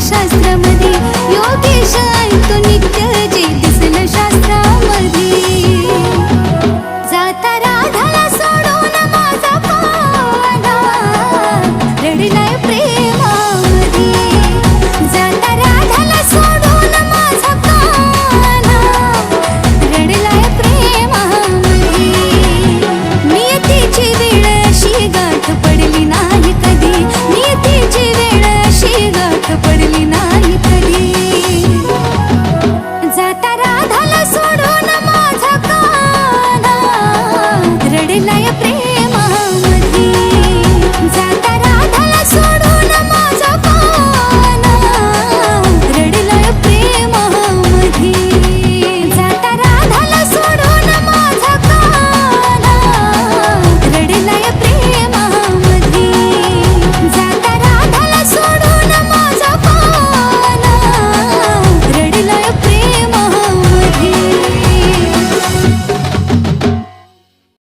शास्त्रामध्ये योगेश तो नित्य